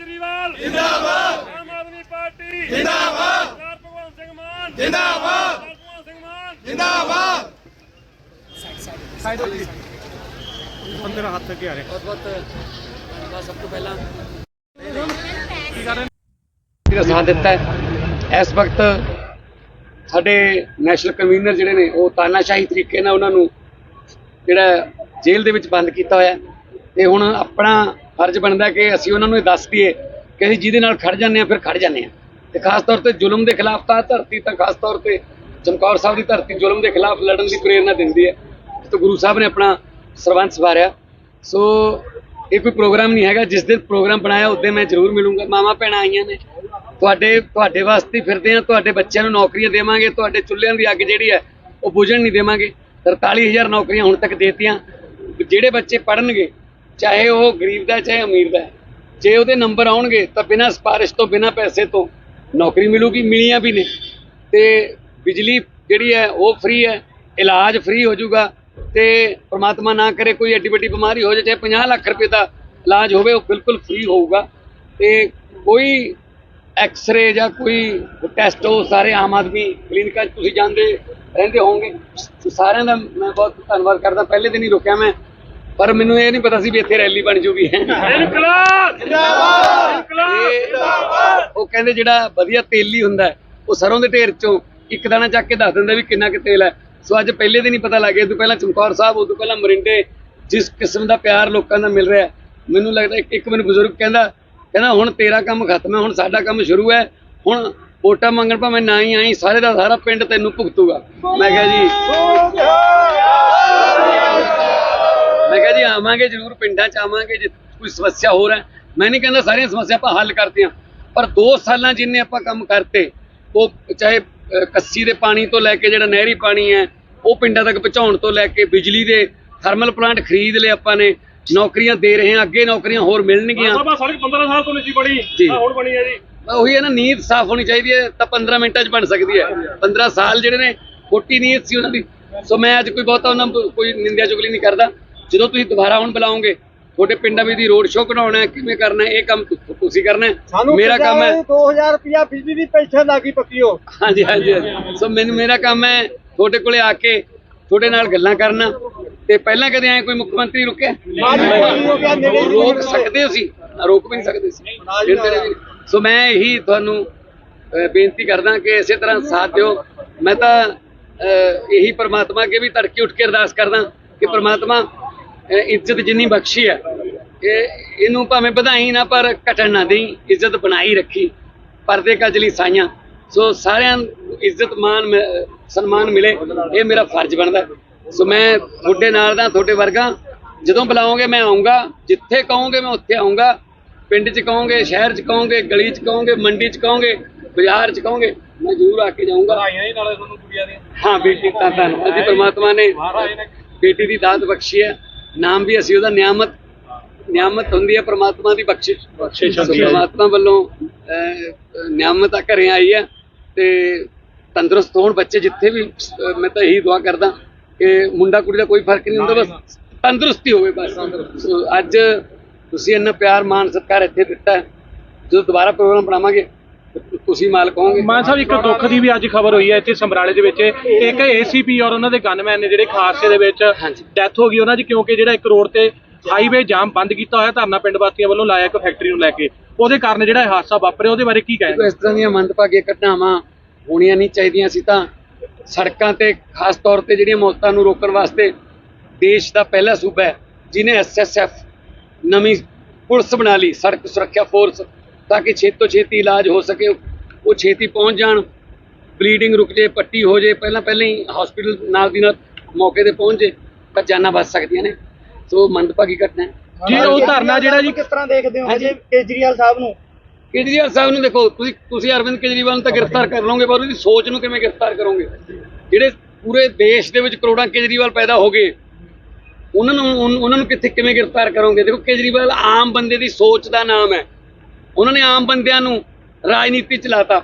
ਕੇਜਰੀਵਾਲ। ਜਿੰਦਾਬਾਦ। ਆਮ ਆਦਮੀ ਪਾਰਟੀ। ਜਿੰਦਾਬਾਦ। ਸਰਦਾਰ ਭਗਵੰਤ ਸਿੰਘ ਮਾਨ। ਜਿੰਦਾਬਾਦ। ਭਗਵੰਤ ਸਿੰਘ ਮਾਨ। ਬੰਦੇ ਦਾ ਹੱਥ ਅੱਗੇ ਆ ਰਿਹਾ ਬਹੁਤ ਬਹੁਤ ਬਸ ਸਭ ਤੋਂ ਪਹਿਲਾਂ ਦਾ ਸਾਥ ਦਿੱਤਾ ਹੈ ਇਸ ਵਕਤ ਸਾਡੇ ਨੈਸ਼ਨਲ ਕਨਵੀਨਰ ਜਿਹੜੇ ਨੇ ਉਹ ਤਾਨਾਸ਼ਾਹੀ ਤਰੀਕੇ ਨਾਲ ਉਹਨਾਂ ਨੂੰ ਜਿਹੜਾ ਜੇਲ੍ਹ ਦੇ ਵਿੱਚ ਬੰਦ ਕੀਤਾ ਹੋਇਆ ਹੈ। ਤੇ ਹੁਣ ਆਪਣਾ ਫਰਜ਼ ਬਣਦਾ ਕਿ ਅਸੀਂ ਉਹਨਾਂ ਨੂੰ ਇਹ ਦੱਸ ਦਈਏ ਕਿ ਅਸੀਂ ਜਿਹਦੇ ਨਾਲ ਖੜ ਜਾਂਦੇ ਆ ਫਿਰ ਖੜ ਜਾਂਦੇ ਆ ਤੇ ਖਾਸ ਤੌਰ ਤੇ ਜ਼ੁਲਮ ਦੇ ਖਿਲਾਫ ਤਾਂ ਧਰਤੀ ਤਾਂ ਖਾਸ ਤੌਰ ਤੇ ਚਮਕੌਰ ਸਾਹਿਬ ਦੀ ਧਰਤੀ ਜ਼ੁਲਮ ਦੇ ਖਿਲਾਫ ਲੜਨ ਦੀ ਪ੍ਰੇਰਣਾ ਦਿੰਦੀ ਹੈ। ਤੇ ਗੁਰੂ ਸਾਹਿਬ ਨੇ ਆਪਣਾ ਸਰਬੰਸ ਸਵਾਰਿਆ ਸੋ ਇਹ ਕੋਈ ਪ੍ਰੋਗਰਾਮ ਨਹੀਂ ਹੈਗਾ। ਜਿਸ ਦਿਨ ਪ੍ਰੋਗਰਾਮ ਬਣਾਇਆ ਉਹਦੇ ਮੈਂ ਜ਼ਰੂਰ ਮਿਲੂੰਗਾ। ਮਾਮਾ ਭੈਣਾਂ ਆਈਆਂ ਨੇ। ਤੁਹਾਡੇ ਤੁਹਾਡੇ ਵਾਸਤੇ ਫਿਰਦੇ ਆ ਤੁਹਾਡੇ ਬੱਚਿਆਂ ਨੂੰ ਨੌਕਰੀਆਂ ਦੇਵਾਂਗੇ। ਤੁਹਾਡੇ ਚੁੱਲ੍ਹਿਆਂ ਦੀ ਅੱਗ ਜਿਹੜੀ ਹੈ, ਉਹ ਬੁਝਣ ਨਹੀਂ ਦੇਵਾਂਗੇ। 43000 ਨੌਕਰੀਆਂ ਹੁਣ ਤੱਕ ਦੇਤੀਆਂ। ਜਿਹੜੇ ਬੱਚੇ ਪੜਨਗੇ ਚਾਹੇ ਉਹ ਗਰੀਬ ਦਾ ਚਾਹੇ ਅਮੀਰ ਦਾ ਜੇ ਉਹਦੇ ਨੰਬਰ ਆਉਣਗੇ ਤਾਂ ਬਿਨਾਂ ਸਿਫਾਰਿਸ਼ ਤੋਂ, ਬਿਨਾਂ ਪੈਸੇ ਤੋਂ ਨੌਕਰੀ ਮਿਲੂਗੀ, ਮਿਲੀਆਂ ਵੀ ਨੇ। ਤੇ ਬਿਜਲੀ ਜਿਹੜੀ ਹੈ, ਉਹ ਫ੍ਰੀ ਹੈ, ਇਲਾਜ ਫ੍ਰੀ ਹੋ ਜਾਊਗਾ ਤੇ ਪ੍ਰਮਾਤਮਾ ਨਾ ਕਰੇ ਕੋਈ ਐਡੀ ਵੱਡੀ ਬਿਮਾਰੀ ਹੋ ਜਾਏ, ਚਾਹੇ 50 ਲੱਖ ਰੁਪਏ ਦਾ ਇਲਾਜ ਹੋਵੇ, ਉਹ ਬਿਲਕੁਲ ਫ੍ਰੀ ਹੋਊਗਾ। ਤੇ ਕੋਈ ਐਕਸ-ਰੇ ਜਾਂ ਕੋਈ ਟੈਸਟ ਉਹ ਸਾਰੇ ਆਮ ਆਦਮੀ ਕਲੀਨਿਕਾਂ 'ਚ ਤੁਸੀਂ ਜਾਂਦੇ ਰਹਿੰਦੇ ਹੋਵੋਗੇ। ਸਾਰਿਆਂ ਦਾ ਮੈਂ ਬਹੁਤ ਧੰਨਵਾਦ ਕਰਦਾ। ਪਹਿਲੇ ਦਿਨ ਹੀ ਰੁਕਿਆ ਮੈਂ। ਪਰ ਮੈਨੂੰ ਇਹ ਨਹੀਂ ਪਤਾ ਸੀ ਵੀ ਇੱਥੇ ਰੈਲੀ ਬਣ ਜੂਗੀ। ਇਨਕਲਾਬ! ਜਿੰਦਾਬਾਦ! ਇਨਕਲਾਬ ਉਹ ਕਹਿੰਦੇ ਜਿਹੜਾ ਵਧੀਆ ਤੇਲੀ ਹੁੰਦਾ ਹੈ, ਉਹ ਸਰੋਂ ਦੇ ਢੇਰ ਚੋਂ ਇੱਕ ਦਾਣਾ ਚੱਕ ਕੇ ਦੱਸ ਦਿੰਦਾ ਵੀ ਕਿੰਨਾ ਕੁ ਤੇਲ ਹੈ। ਸੋ ਅੱਜ ਪਹਿਲੇ ਦਿਨ ਹੀ ਪਤਾ ਲੱਗ ਗਿਆ ਤੋਂ ਪਹਿਲਾਂ ਚਮਕੌਰ ਸਾਹਿਬ ਉਦੋਂ ਪਹਿਲਾਂ ਮਰਿੰਡੇ ਜਿਸ ਕਿਸਮ ਦਾ ਪਿਆਰ ਲੋਕਾਂ ਦਾ ਮਿਲ ਰਿਹਾ ਮੈਨੂੰ ਲੱਗਦਾ ਇੱਕ ਇੱਕ ਮੈਨੂੰ ਬਜ਼ੁਰਗ ਕਹਿੰਦਾ ਕਹਿੰਦਾ ਹੁਣ ਤੇਰਾ ਕੰਮ ਖਤਮ ਹੈ ਹੁਣ ਸਾਡਾ ਕੰਮ ਸ਼ੁਰੂ ਹੈ ਹੁਣ ਵੋਟਾਂ ਮੰਗਣ ਭਾਵੇਂ ਨਾ ਹੀ ਆਈ ਸਾਰੇ ਦਾ ਸਾਰਾ ਪਿੰਡ ਤੈਨੂੰ ਭੁਗਤੂਗਾ। ਮੈਂ ਕਿਹਾ ਜੀ ਮੈਂ ਕਿਹਾ ਜੀ ਆਵਾਂਗੇ ਜ਼ਰੂਰ ਪਿੰਡਾਂ ਚ ਆਵਾਂਗੇ ਜੇ ਕੋਈ ਸਮੱਸਿਆ ਹੋ ਹੈ ਮੈਂ ਨਹੀਂ ਕਹਿੰਦਾ ਸਾਰੀਆਂ ਸਮੱਸਿਆ ਆਪਾਂ ਹੱਲ ਕਰਦੇ ਹਾਂ ਪਰ 2 ਸਾਲਾਂ ਜਿੰਨੇ ਆਪਾਂ ਕੰਮ ਕਰਤੇ ਉਹ ਚਾਹੇ ਕੱਸੀ ਦੇ ਪਾਣੀ ਤੋਂ ਲੈ ਕੇ ਜਿਹੜਾ ਨਹਿਰੀ ਪਾਣੀ ਹੈ ਉਹ ਪਿੰਡਾਂ ਤੱਕ ਪਹੁੰਚਾਉਣ ਤੋਂ ਲੈ ਕੇ ਬਿਜਲੀ ਦੇ ਥਰਮਲ ਪਲਾਂਟ ਖਰੀਦ ਲਏ ਆਪਾਂ ਨੇ ਨੌਕਰੀਆਂ ਦੇ ਰਹੇ ਹਾਂ ਅੱਗੇ ਨੌਕਰੀਆਂ ਹੋਰ ਮਿਲਣਗੀਆਂ। ਬਾਬਾ ਸੜਕ 15 ਸਾਲ ਤੋਂ ਨਹੀਂ ਸੀ ਬਣੀ ਹੁਣ ਬਣੀ ਹੈ ਜੀ। ਉਹੀ ਹੈ ਨਾ ਨੀਂਦ ਸਾਫ਼ ਹੋਣੀ ਚਾਹੀਦੀ ਹੈ ਤਾਂ 15 ਮਿੰਟਾਂ 'ਚ ਬਣ ਸਕਦੀ ਹੈ। 15 ਸਾਲ ਜਿਹੜੇ ਨੇ ਖੋਟੀ ਨੀਂਦ ਸੀ ਉਹਨਾਂ ਦੀ। ਸੋ ਮੈਂ ਅੱਜ ਕੋਈ ਬਹੁਤਾ ਉਹਨਾਂ ਕੋਈ ਨਿੰਦਿਆ ਚੁਗਲੀ ਨਹੀਂ ਕਰਦਾ। ਜਦੋਂ ਤੁਸੀਂ ਦੁਬਾਰਾ ਹੁਣ ਬੁਲਾਓਗੇ ਤੁਹਾਡੇ ਪਿੰਡਾਂ ਵਿੱਚ ਦੀ ਰੋਡ ਸ਼ੋਅ ਕਢਾਉਣਾ ਹੈ ਕਿਵੇਂ ਕਰਨਾ ਹੈ ਇਹ ਕੰਮ ਤੁ- ਤੁਸੀਂ ਕਰਨਾ ਹੈ। ਮੇਰਾ ਕੰਮ ਹੈ 2000 ਰੁਪਿਆ ਬਿਜਲੀ ਦੀ ਪੈਨਸ਼ਨ ਲੱਗੀ ਪੱਕੀ ਹੋ ਹਾਂਜੀ ਹਾਂਜੀ। ਸੋ ਮੈਨੂੰ ਮੇਰਾ ਕੰਮ ਹੈ ਤੁਹਾਡੇ ਕੋਲੇ ਆ ਕੇ ਤੁਹਾਡੇ ਨਾਲ ਗੱਲਾਂ ਕਰਨਾ। ਤੇ ਪਹਿਲਾਂ ਕਦੇ ਐ ਕੋਈ ਮੁੱਖ ਮੰਤਰੀ ਰੁਕਿਆ? ਰੋਕ ਸਕਦੇ ਸੀ ਰੋਕ ਵੀ ਨਹੀਂ ਸਕਦੇ ਸੀ ਫਿਰ ਮੇਰੇ ਵੀ- ਸੋ ਮੈਂ ਇਹੀ ਤੁਹਾਨੂੰ ਅਹ, ਬੇਨਤੀ ਕਰਦਾ ਕਿ ਇਸੇ ਤਰ੍ਹਾਂ ਸਾਥ ਦਿਓ। ਮੈਂ ਤਾਂ ਅਹ, ਇਹੀ ਪ੍ਰਮਾਤਮਾ ਅੱਗੇ ਵੀ ਤੜਕੇ ਉੱਠ ਕੇ ਅਰਦਾਸ ਕਰਦਾ ਕਿ ਪ੍ਰਮਾਤਮਾ ਇੱਜ਼ਤ ਜਿੰਨੀ ਬਖਸ਼ੀ ਹੈ ਇਹ ਇਹਨੂੰ ਭਾਵੇਂ ਵਧਾਈ ਨਾ ਪਰ ਘਟਣ ਨਾ ਦੇਈ ਇੱਜ਼ਤ ਬਣਾਈ ਰੱਖੀ ਪਰਦੇ ਕਜਲੀ ਸਾਈਆਂ। ਸੋ ਸਾਰਿਆਂ ਇੱਜ਼ਤ ਮਾਨ ਸਨਮਾਨ ਮਿਲੇ ਇਹ ਮੇਰਾ ਫਰਜ਼ ਬਣਦਾ। ਸੋ ਮੈਂ ਤੁਹਾਡੇ ਨਾਲ ਦਾ ਤੁਹਾਡੇ ਵਰਗਾ ਜਦੋਂ ਬੁਲਾਓਗੇ ਮੈਂ ਆਉਂਗਾ ਜਿੱਥੇ ਕਹੋਗੇ ਮੈਂ ਉੱਥੇ ਆਉਂਗਾ ਪਿੰਡ 'ਚ ਕਹੋਗੇ ਸ਼ਹਿਰ 'ਚ ਕਹੋਗੇ ਗਲੀ 'ਚ ਕਹੋਗੇ ਮੰਡੀ 'ਚ ਕਹੋਗੇ ਬਾਜ਼ਾਰ 'ਚ ਕਹੋਗੇ ਮੈਂ ਜ਼ਰੂਰ ਆ ਕੇ ਜਾਊਂਗਾ। ਵਧਾਈਆਂ ਹੀ ਨਾਲੇ ਤੁਹਾਨੂੰ ਕੁੜੀਆਂ ਦੀਆਂ। ਹਾਂ ਬੇਟੀ ਤਾਂ ਧੰਨਵਾਦ ਜੀ ਪ੍ਰਮਾਤਮਾ ਨੇ ਬੇਟੀ ਦੀ ਦਾਤ ਬਖਸ਼ੀ ਹੈ। ਨਾਮ ਵੀ ਅਸੀਂ ਉਹਦਾ ਨਿਆਮਤ ਨਿਆਮਤ ਹੁੰਦੀ ਹੈ ਪ੍ਰਮਾਤਮਾ ਦੀ ਬਖਸ਼ਿਸ਼ ਬਖਸ਼ਿਸ਼ ਸੋ ਹੁੰਦੀ ਹੈ। ਪ੍ਰਮਾਤਮਾ ਵੱਲੋਂ ਨਿਆਮਤ ਆ ਘਰੇ ਆਈ ਹੈ ਤੇ ਤੰਦਰੁਸਤ ਹੋਣ ਬੱਚੇ ਜਿੱਥੇ ਵੀ ਮੈਂ ਤਾਂ ਇਹੀ ਦੁਆ ਕਰਦਾ ਕਿ ਮੁੰਡਾ ਕੁੜੀ ਦਾ ਕੋਈ ਫ਼ਰਕ ਨਹੀਂ ਹੁੰਦਾ ਬਸ ਤੰਦਰੁਸਤੀ ਹੋਵੇ ਬਸ। ਅੱਜ ਤੁਸੀਂ ਇੰਨਾ ਪਿਆਰ ਮਾਣ ਸਤਿਕਾਰ ਇੱਥੇ ਦਿੱਤਾ ਹੈ। ਜਦੋਂ ਦੁਬਾਰਾ ਪ੍ਰੋਗਰਾਮ ਬਣਾਵਾਂਗੇ ਤੁਸੀਂ ਮਾਲਕ ਹੋਵੋਗੇ? ਮਾਨ ਸਾਹਿਬ ਇੱਕ ਦੁੱਖ ਦੀ ਵੀ ਅੱਜ ਖਬਰ ਹੋਈ ਹੈ ਇੱਥੇ ਸਮਰਾਲੇ ਦੇ ਵਿੱਚ। ਇੱਕ ਏਸੀਪੀ ਔਰ ਉਹਨਾਂ ਦੇ ਗਨਮੈਨ ਨੇ ਜਿਹੜੇ ਖਾਸੇ ਦੇ ਵਿੱਚ। ਡੈਥ ਹੋ ਗਈ ਉਹਨਾਂ ਦੀ ਕਿਉਂਕਿ ਜਿਹੜਾ ਇੱਕ ਰੋਡ ਤੇ ਹਾਈਵੇ ਜਾਮ ਬੰਦ ਕੀਤਾ ਹੋਇਆ ਧਰਨਾ ਪਿੰਡ ਵਾਸੀਆਂ ਵੱਲੋਂ ਲਾਇਆ ਇੱਕ ਫੈਕਟਰੀ ਨੂੰ ਲੈ ਕੇ। ਉਹਦੇ ਕਾਰਨ ਜਿਹੜਾ ਇਹ ਹਾਦਸਾ ਵਾਪਰਿਆ ਉਹਦੇ ਬਾਰੇ ਕੀ ਕਹੇਗਾ ਇਸ ਤਰ੍ਹਾਂ ਦੀਆਂ ਮੰਦਭਾਗੀਆਂ ਘਟਨਾਵਾਂ ਹੋਣੀਆਂ ਨਹੀਂ ਚਾਹੀਦੀਆਂ। ਸੀ ਤਾਂ ਸੜਕਾਂ ਤੇ ਖਾਸ ਤੌਰ ਤੇ ਜਿਹੜੀਆਂ ਮੌਤਾਂ ਨੂੰ ਰੋਕਣ ਵਾਸਤੇ ਦੇਸ਼ ਦਾ ਪਹਿਲਾ ਸੂਬਾ ਹੈ ਜਿਨੇ ਐਸਐਸਐਫ ਨਵੀਂ ਪੁਲਿਸ ਬਣਾ ਲਈ ਸੜਕ ਸੁਰੱਖਿਆ ਫੋਰਸ ਤਾਂ ਕਿ ਛੇਤੀ ਤੋਂ ਛੇਤੀ ਇਲਾਜ ਹੋ ਸਕੇ ਉਹ ਛੇਤੀ ਪਹੁੰਚ ਜਾਣ ਬਲੀਡਿੰਗ ਰੁਕ ਜੇ ਪੱਟੀ ਹੋ ਜੇ ਪਹਿਲਾਂ ਪਹਿਲਾਂ ਹੀ ਹਸਪੀਟਲ ਨਾਲ ਦੀ ਨਾਲ ਮੌਕੇ ਤੇ ਪਹੁੰਚ ਜੇ ਤਾਂ ਜਾਨਾਂ ਬਚ ਸਕਦੀਆਂ ਨੇ। ਸੋ ਮੰਦਭਾਗੀ ਘਟਨਾ ਹੈ। ਜੀ ਉਹ ਧਰਨਾ ਜਿਹੜਾ ਜੀ ਕਿਸ ਤਰ੍ਹਾਂ ਦੇਖਦੇ ਹੋ ਹਾਂਜੀ। ਜੀ ਕੇਜਰੀਵਾਲ ਸਾਹਿਬ ਨੂੰ? ਕੇਜਰੀਵਾਲ ਸਾਹਿਬ ਨੂੰ ਦੇਖੋ ਤੁਸੀਂ ਤੁਸੀਂ ਅਰਵਿੰਦ ਕੇਜਰੀਵਾਲ ਨੂੰ ਤਾਂ ਗ੍ਰਿਫਤਾਰ ਕਰ ਲਓਗੇ ਪਰ ਉਹਦੀ ਸੋਚ ਨੂੰ ਕਿਵੇਂ ਗ੍ਰਿਫਤਾਰ ਕਰੋਗੇ? ਜਿਹੜੇ ਪੂਰੇ ਦੇਸ਼ ਦੇ ਵਿੱਚ ਕਰੋੜਾਂ ਕੇਜਰੀਵਾਲ ਪੈਦਾ ਹੋ ਗਏ ਉਹਨਾਂ ਨੂੰ ਉਹਨਾਂ ਨੂੰ ਕਿੱਥੇ ਕਿਵੇਂ ਗ੍ਰਿਫਤਾਰ ਕਰੋਗੇ? ਦੇਖੋ ਕੇਜਰੀਵਾਲ ਆਮ ਬੰਦੇ ਦੀ ਸੋਚ ਦਾ ਨਾਮ ਹੈ। ਉਹਨਾਂ ਨੇ ਆਮ ਬੰਦਿਆਂ ਨੂੰ ਰਾਜਨੀਤੀ ਚਲਾਤਾ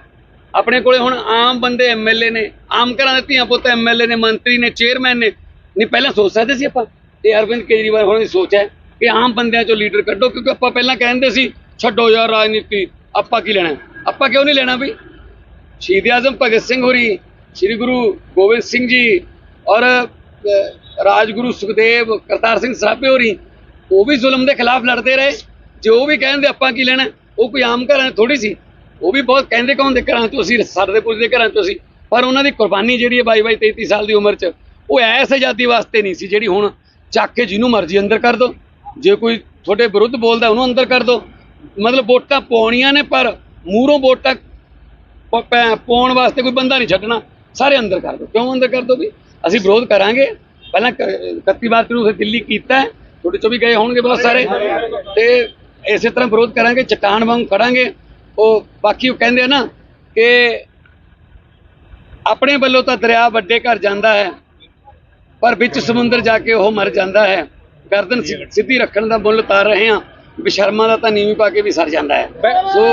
ਆਪਣੇ ਕੋਲੇ ਹੁਣ ਆਮ ਬੰਦੇ ਐਮਐਲਏ ਨੇ, ਆਮ ਘਰਾਂ ਦੇ ਧੀਆਂ ਪੁੱਤ ਐਮਐਲਏ ਨੇ, ਮੰਤਰੀ ਨੇ, ਚੇਅਰਮੈਨ ਨੇ। ਨਹੀਂ, ਪਹਿਲਾਂ ਸੋਚ ਸਕਦੇ ਸੀ ਆਪਾਂ? ਇਹ ਅਰਵਿੰਦ ਕੇਜਰੀਵਾਲ ਹੋਣਾ ਦੀ ਸੋਚ ਹੈ ਕਿ ਆਮ ਬੰਦਿਆਂ ਚੋਂ ਲੀਡਰ ਕੱਢੋ, ਕਿਉਂਕਿ ਆਪਾਂ ਪਹਿਲਾਂ ਕਹਿੰਦੇ ਸੀ, ਛੱਡੋ ਯਾਰ ਰਾਜਨੀਤੀ, ਆਪਾਂ ਕੀ ਲੈਣਾ? ਆਪਾਂ ਕਿਉਂ ਨਹੀਂ ਲੈਣਾ ਵੀ ਸ਼ਹੀਦ ਆਜ਼ਮ, ਭਗਤ ਸਿੰਘ ਹੋਰੀ, ਸ੍ਰੀ ਗੁਰੂ ਗੋਬਿੰਦ ਸਿੰਘ ਜੀ ਔਰ ਰਾਜਗੁਰੂ ਸੁਖਦੇਵ ਕਰਤਾਰ ਸਿੰਘ ਸਰਾਭੇ ਹੋਰੀ, ਉਹ ਵੀ ਜ਼ੁਲਮ ਦੇ ਖਿਲਾਫ ਲੜਦੇ ਰਹੇ। ਜੇ ਉਹ ਵੀ ਕਹਿੰਦੇ ਆਪਾਂ ਕੀ ਲੈਣਾ? ਉਹ ਕੋਈ ਆਮ ਘਰਾਂ ਥੋੜੀ ਸੀ। ਉਹ ਵੀ ਬਹੁਤ ਕਹਿੰਦੇ ਕੌਣ ਦੇ ਘਰਾਂ ਤੋਂ ਅਸੀਂ ਸਰਦੇ ਪੁੱਜਦੇ ਘਰਾਂ ਤੋਂ ਸੀ ਪਰ ਉਹਨਾਂ ਦੀ ਕੁਰਬਾਨੀ ਜਿਹੜੀ ਹੈ 22 22 33 ਸਾਲ ਦੀ ਉਮਰ 'ਚ, ਉਹ ਐਸ ਆਜ਼ਾਦੀ ਵਾਸਤੇ ਨਹੀਂ ਸੀ ਜਿਹੜੀ ਹੁਣ ਚੱਕ ਕੇ ਜਿਹਨੂੰ ਮਰਜ਼ੀ ਅੰਦਰ ਕਰ ਦੋ। ਜੇ ਕੋਈ ਤੁਹਾਡੇ ਵਿਰੁੱਧ ਬੋਲਦਾ ਉਹਨੂੰ ਅੰਦਰ ਕਰ ਦੋ। ਮਤਲਬ ਵੋਟਾਂ ਪਾਉਣੀਆਂ ਨੇ, ਪਰ ਮੂਹਰੋਂ ਵੋਟਾਂ ਪਾਉਣ ਵਾਸਤੇ ਕੋਈ ਬੰਦਾ ਨਹੀਂ ਛੱਡਣਾ। ਸਾਰੇ ਅੰਦਰ ਕਰ ਦੋ। ਕਿਉਂ ਅੰਦਰ ਕਰ ਦੋ ਵੀ? ਅਸੀਂ ਵਿਰੋਧ ਕਰਾਂਗੇ। ਪਹਿਲਾਂ ਕ- 31 ਮਾਰਚ ਨੂੰ ਫਿਰ ਦਿੱਲੀ ਕੀਤਾ। ਤੁਹਾਡੇ ਚੋਂ ਵੀ ਗਏ ਹੋਣਗੇ ਬਹੁਤ ਸਾਰੇ। ਤੇ ਇਸੇ ਤਰ੍ਹਾਂ ਵਿਰੋਧ ਕਰਾਂਗੇ ਚਟਾਨ ਵਾਂਗ ਖੜਾਂਗੇ। ਉਹ ਬਾਕੀ ਉਹ ਕਹਿੰਦੇ ਆ ਨਾ ਕਿ ਆਪਣੇ ਵੱਲੋਂ ਤਾਂ ਦਰਿਆ ਵੱਡੇ ਘਰ ਜਾਂਦਾ ਹੈ ਪਰ ਵਿੱਚ ਸਮੁੰਦਰ ਜਾ ਕੇ ਉਹ ਮਰ ਜਾਂਦਾ ਹੈ। ਗਰਦਨ ਸਿੱਧੀ ਰੱਖਣ ਦਾ ਮੁੱਲ ਤਾਰ ਰਹੇ ਹਾਂ ਬਸ਼ਰਮਾ ਦਾ ਤਾਂ ਨੀਵੀਂ ਪਾ ਕੇ ਵੀ ਸਰ ਜਾਂਦਾ ਹੈ। ਸੋ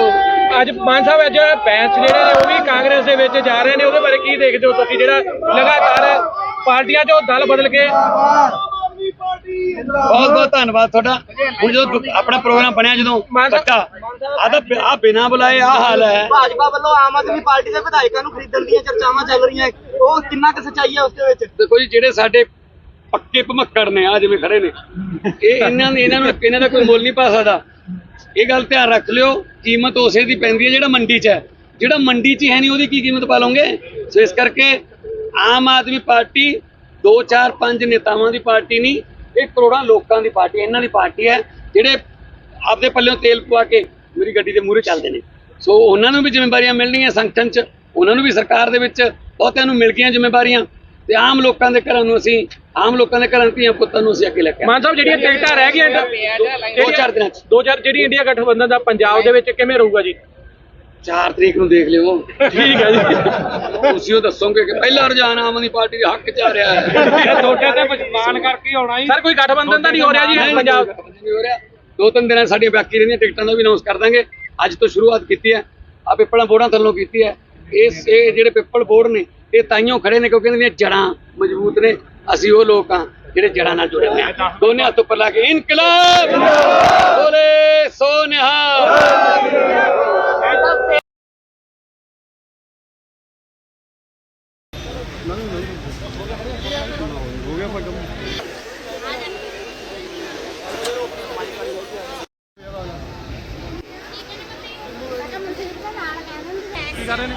ਅੱਜ ਮਾਨ ਸਾਹਿਬ ਅੱਜ ਬੈਂਸ ਜਿਹੜੇ ਨੇ ਉਹ ਵੀ ਕਾਂਗਰਸ ਦੇ ਵਿੱਚ ਜਾ ਰਹੇ ਨੇ। ਉਹਦੇ ਬਾਰੇ ਕੀ ਦੇਖਦੇ ਹੋ ਤੁਸੀਂ? ਜਿਹੜਾ ਲਗਾਤਾਰ ਪਾਰਟੀਆਂ 'ਚੋਂ ਦਲ ਬਦਲ ਕੇ ਬਹੁਤ ਬਹੁਤ ਧੰਨਵਾਦ ਤੁਹਾਡਾ। ਹੁਣ ਜਦੋਂ ਆਪਣਾ ਪ੍ਰੋਗਰਾਮ ਬਣਿਆ ਜਦੋਂ ਕੱਟਾ ਆ ਤਾਂ ਆ ਬਿਨਾ ਬੁਲਾਏ ਆ ਹਾਲ ਹੈ। ਭਾਜਪਾ ਵੱਲੋਂ ਆਮ ਆਦਮੀ ਪਾਰਟੀ ਦੇ ਵਿਧਾਇਕਾਂ ਨੂੰ ਖਰੀਦਣ ਦੀਆਂ ਚਰਚਾਵਾਂ ਚੱਲ ਰਹੀਆਂ। ਉਹ ਕਿੰਨਾ ਕੁ ਸੱਚਾਈ ਹੈ ਉਸ ਦੇ ਵਿੱਚ? ਦੇਖੋ ਜੀ ਜਿਹੜੇ ਸਾਡੇ ਪੱਕੇ ਭਮੱਕੜ ਨੇ ਆ ਜਿਵੇਂ ਖੜੇ ਨੇ ਇਹ ਇਹਨਾਂ ਨੇ ਇਹਨਾਂ ਨੂੰ ਇਹਨਾਂ ਦਾ ਕੋਈ ਮੁੱਲ ਨਹੀਂ ਪਾ ਸਕਦਾ। ਇਹ ਗੱਲ ਧਿਆਨ ਰੱਖ ਲਿਓ ਕੀਮਤ ਉਸੇ ਦੀ ਪੈਂਦੀ ਹੈ ਜਿਹੜਾ ਮੰਡੀ 'ਚ ਹੈ। ਜਿਹੜਾ ਮੰਡੀ 'ਚ ਹੀ ਹੈ ਨਹੀਂ ਉਹਦੀ ਕੀ ਕੀਮਤ ਪਾ ਲਓਗੇ? ਸੋ ਇਸ ਕਰਕੇ ਆਮ ਆਦਮੀ ਪਾਰਟੀ 2 4 5 ਨੇਤਾਵਾਂ ਦੀ ਪਾਰਟੀ ਨਹੀਂ ਇਹ ਕਰੋੜਾਂ ਲੋਕਾਂ ਦੀ ਪਾਰਟੀ ਹੈ, ਇਹਨਾਂ ਦੀ ਪਾਰਟੀ ਹੈ ਜਿਹੜੇ ਆਪਦੇ ਪੱਲਿਓਂ ਤੇਲ ਪਵਾ ਕੇ ਮੇਰੀ ਗੱਡੀ ਦੇ ਮੂਹਰੇ ਚੱਲਦੇ ਨੇ ਸੋ ਉਹਨਾਂ ਨੂੰ ਵੀ ਜ਼ਿੰਮੇਵਾਰੀਆਂ ਮਿਲਣੀਆਂ ਸੰਗਠਨ 'ਚ ਉਹਨਾਂ ਨੂੰ ਵੀ ਸਰਕਾਰ ਦੇ ਵਿੱਚ ਬਹੁਤਿਆਂ ਨੂੰ ਮਿਲ ਗਈਆਂ ਜ਼ਿੰਮੇਵਾਰੀਆਂ ਤੇ ਆਮ ਲੋਕਾਂ ਦੇ ਘਰਾਂ ਨੂੰ ਅਸੀਂ ਆਮ ਲੋਕਾਂ ਦੇ ਘਰਾਂ ਦੀਆਂ ਪੁੱਤਾਂ ਨੂੰ ਅਸੀਂ ਅੱਗੇ ਲੈ ਕੇ। ਮਾਨ ਸਾਹਿਬ ਜਿਹੜੀਆਂ ਟਿਕਟਾਂ ਰਹਿ ਗਈਆਂ ਦੋ ਚਾਰ ਦਿਨਾਂ 'ਚ ਦੋ ਚਾਰ ਜਿਹੜੀ ਇੰਡੀਆ ਗਠਬੰਧਨ ਦਾ ਪੰਜਾਬ ਦੇ ਵਿੱਚ ਕਿਵੇਂ ਰਹੂਗਾ ਜੀ 4 ਤਰੀਕ ਨੂੰ ਦੇਖ ਲਿਓ। ਠੀਕ ਹੈ ਜੀ। ਤੁਸੀਂ ਉਹ ਦੱਸੋਗੇ ਕਿ ਪਹਿਲਾ ਰੁਝਾਨ ਆਮ ਆਦਮੀ ਪਾਰਟੀ ਦੇ ਹੱਕ 'ਚ ਆ ਰਿਹਾ ਹੈ। ਤੁਹਾਡੇ ਤੇ ਪਛਤਾਨ ਕਰਕੇ ਆਉਣਾ ਜੀ। ਸਰ ਕੋਈ ਗਠਬੰਧਨ ਤਾਂ ਨਹੀਂ ਹੋ ਰਿਹਾ ਜੀ ਪੰਜਾਬ ਨਹੀਂ ਹੋ ਰਿਹਾ। ਦੋ ਤਿੰਨ ਦਿਨਾਂ ਸਾਡੀਆਂ ਬਾਕੀ ਰਹਿੰਦੀਆਂ ਟਿਕਟਾਂ ਦਾ ਵੀ ਅਨਾਉਂਸ ਕਰ ਦਾਂਗੇ। ਅੱਜ ਤੋਂ ਸ਼ੁਰੂਆਤ ਕੀਤੀ ਹੈ। ਆ ਪਿੱਪਲਾਂ ਬੋੜਾਂ ਥੱਲੋਂ ਕੀਤੀ ਹੈ। ਇਸ ਇਹ ਜਿਹੜੇ ਪਿੱਪਲ ਬੋੜ ਨੇ ਇਹ ਤਾਈਆਂ ਖੜੇ ਨੇ ਕਿਉਂਕਿ ਇਹਨਾਂ ਦੀਆਂ ਜੜਾਂ ਮਜ਼ਬੂਤ ਨੇ। ਅਸੀਂ ਉਹ ਲੋਕ ਹਾਂ ਜਿਹੜੇ ਜੜਾਂ ਨਾਲ ਜੁੜੇ ਹੋਏ ਆ ਦੋਨੇ ਹੱਥ ਉੱਪਰ ਲਾ ਕੇ ਇਨਕਲਾਬ! ਬੋਲੇ ਸੋ ਨਿਹਾਲ ਕੀ ਕਰ ਰਹੇ ਨੇ